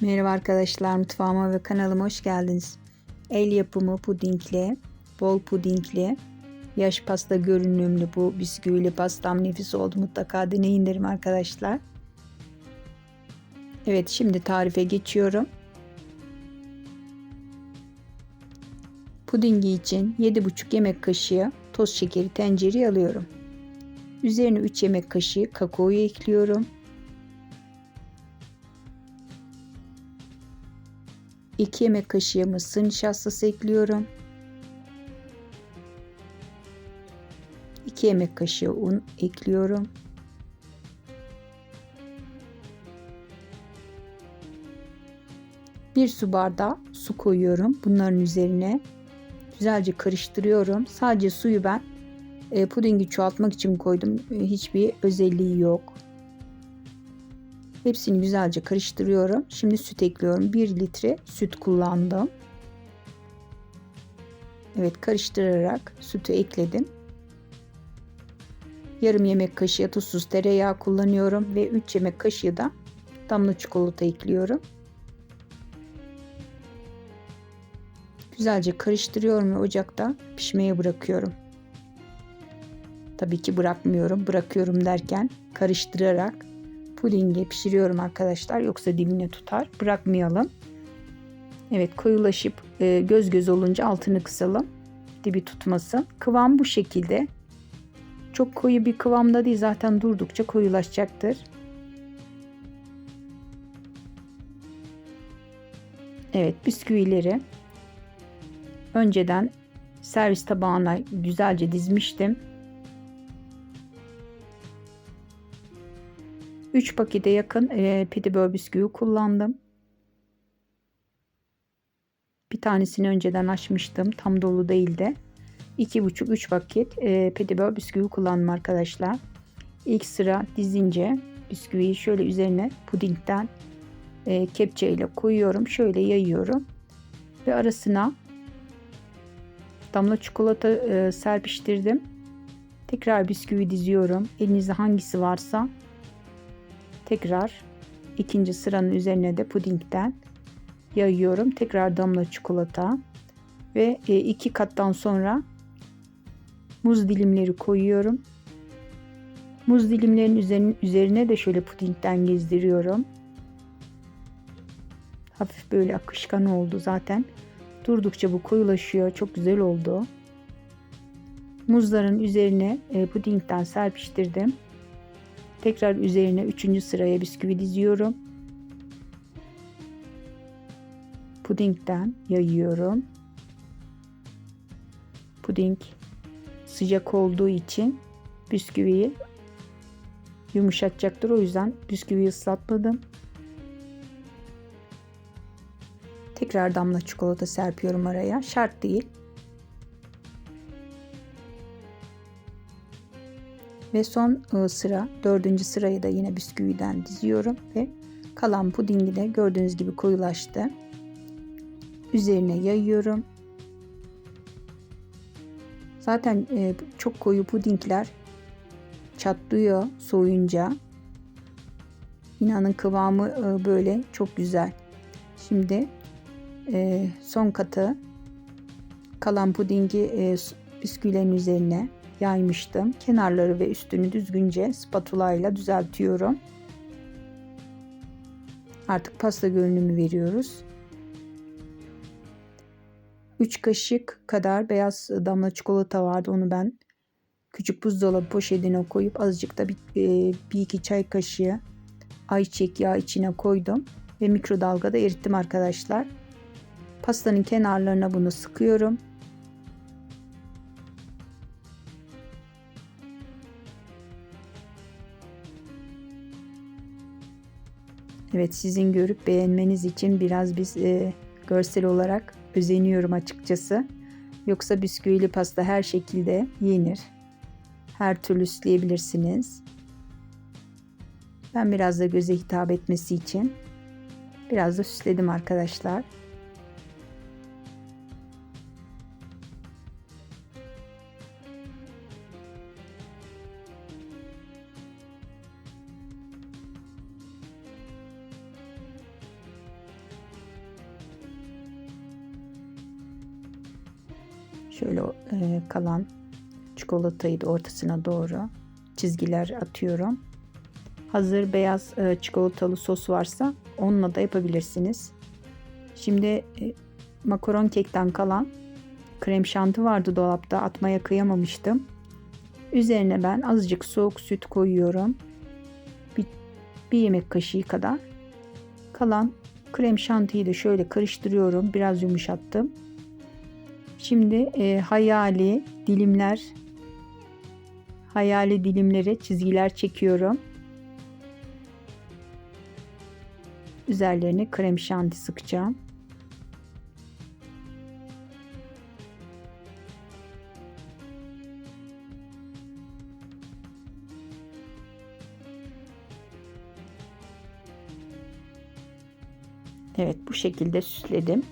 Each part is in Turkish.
Merhaba arkadaşlar mutfağıma ve kanalıma hoş geldiniz. El yapımı pudingli, bol pudingli, yaş pasta görünümlü bu bisküvili pastam nefis oldu. Mutlaka deneyin derim arkadaşlar. Evet şimdi tarife geçiyorum. Pudingi için 7,5 yemek kaşığı toz şekeri tencereye alıyorum. Üzerine 3 yemek kaşığı kakaoyu ekliyorum. 2 yemek kaşığı mısır nişastası ekliyorum. 2 yemek kaşığı un ekliyorum. Bir su bardağı su koyuyorum. Bunların üzerine güzelce karıştırıyorum. Sadece suyu ben e, pudingi çoğaltmak için koydum. E, hiçbir özelliği yok. Hepsini güzelce karıştırıyorum. Şimdi süt ekliyorum. 1 litre süt kullandım. Evet karıştırarak sütü ekledim. Yarım yemek kaşığı tuzsuz tereyağı kullanıyorum ve 3 yemek kaşığı da damla çikolata ekliyorum. Güzelce karıştırıyorum ve ocakta pişmeye bırakıyorum. Tabii ki bırakmıyorum. Bırakıyorum derken karıştırarak pudingi pişiriyorum arkadaşlar. Yoksa dibine tutar. Bırakmayalım. Evet koyulaşıp e, göz göz olunca altını kısalım. Dibi tutmasın. Kıvam bu şekilde. Çok koyu bir kıvamda değil. Zaten durdukça koyulaşacaktır. Evet bisküvileri önceden servis tabağına güzelce dizmiştim. 3 pakete yakın e, petibör bisküvi kullandım. Bir tanesini önceden açmıştım. Tam dolu değildi. 2,5-3 paket e, petibör bisküvi kullandım arkadaşlar. İlk sıra dizince bisküviyi şöyle üzerine pudingden e, kepçe ile koyuyorum. Şöyle yayıyorum. Ve arasına damla çikolata e, serpiştirdim. Tekrar bisküvi diziyorum. Elinizde hangisi varsa Tekrar ikinci sıranın üzerine de pudingden yayıyorum. Tekrar damla çikolata ve e, iki kattan sonra muz dilimleri koyuyorum. Muz dilimlerinin üzerine de şöyle pudingden gezdiriyorum. Hafif böyle akışkan oldu zaten. Durdukça bu koyulaşıyor. Çok güzel oldu. Muzların üzerine e, pudingden serpiştirdim. Tekrar üzerine üçüncü sıraya bisküvi diziyorum. Pudingden yayıyorum. Puding sıcak olduğu için bisküviyi yumuşatacaktır. O yüzden bisküviyi ıslatmadım. Tekrar damla çikolata serpiyorum araya. Şart değil. Ve son ıı, sıra dördüncü sırayı da yine bisküviden diziyorum ve kalan pudingi de gördüğünüz gibi koyulaştı. Üzerine yayıyorum. Zaten e, çok koyu pudingler çatlıyor soğuyunca. İnanın kıvamı e, böyle çok güzel. Şimdi e, son katı kalan pudingi bisküvilerin üzerine yaymıştım. Kenarları ve üstünü düzgünce spatula ile düzeltiyorum. Artık pasta görünümü veriyoruz. 3 kaşık kadar beyaz damla çikolata vardı. Onu ben küçük buzdolabı poşetine koyup azıcık da bir, e, bir iki çay kaşığı ayçiçek yağı içine koydum ve mikrodalgada erittim arkadaşlar. Pastanın kenarlarına bunu sıkıyorum. Evet sizin görüp beğenmeniz için biraz biz e, görsel olarak özeniyorum açıkçası. Yoksa bisküvili pasta her şekilde yenir. Her türlü süsleyebilirsiniz. Ben biraz da göze hitap etmesi için biraz da süsledim arkadaşlar. Şöyle e, kalan çikolatayı da ortasına doğru çizgiler atıyorum. Hazır beyaz e, çikolatalı sos varsa onunla da yapabilirsiniz. Şimdi e, makaron kekten kalan krem şanti vardı dolapta atmaya kıyamamıştım. Üzerine ben azıcık soğuk süt koyuyorum. Bir, bir yemek kaşığı kadar. Kalan krem şantiyi de şöyle karıştırıyorum. Biraz yumuşattım. Şimdi e, hayali dilimler hayali dilimlere çizgiler çekiyorum. Üzerlerine krem şanti sıkacağım. Evet bu şekilde süsledim.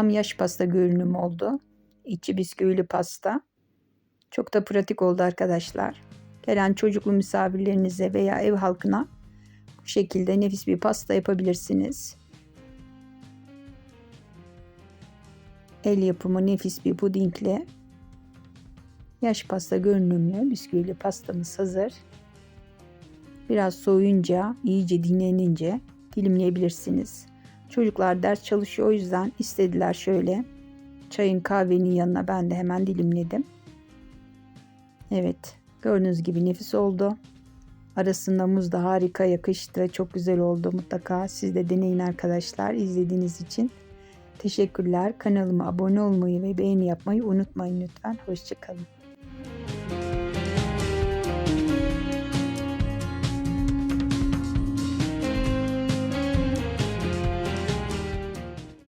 Tam yaş pasta görünüm oldu. İçi bisküvili pasta. Çok da pratik oldu arkadaşlar. Gelen çocuklu misafirlerinize veya ev halkına bu şekilde nefis bir pasta yapabilirsiniz. El yapımı nefis bir pudingle yaş pasta görünümlü bisküvili pastamız hazır. Biraz soğuyunca, iyice dinlenince dilimleyebilirsiniz. Çocuklar ders çalışıyor o yüzden istediler şöyle. Çayın kahvenin yanına ben de hemen dilimledim. Evet gördüğünüz gibi nefis oldu. Arasında muz da harika yakıştı. Çok güzel oldu mutlaka. Siz de deneyin arkadaşlar izlediğiniz için. Teşekkürler. Kanalıma abone olmayı ve beğeni yapmayı unutmayın lütfen. Hoşçakalın.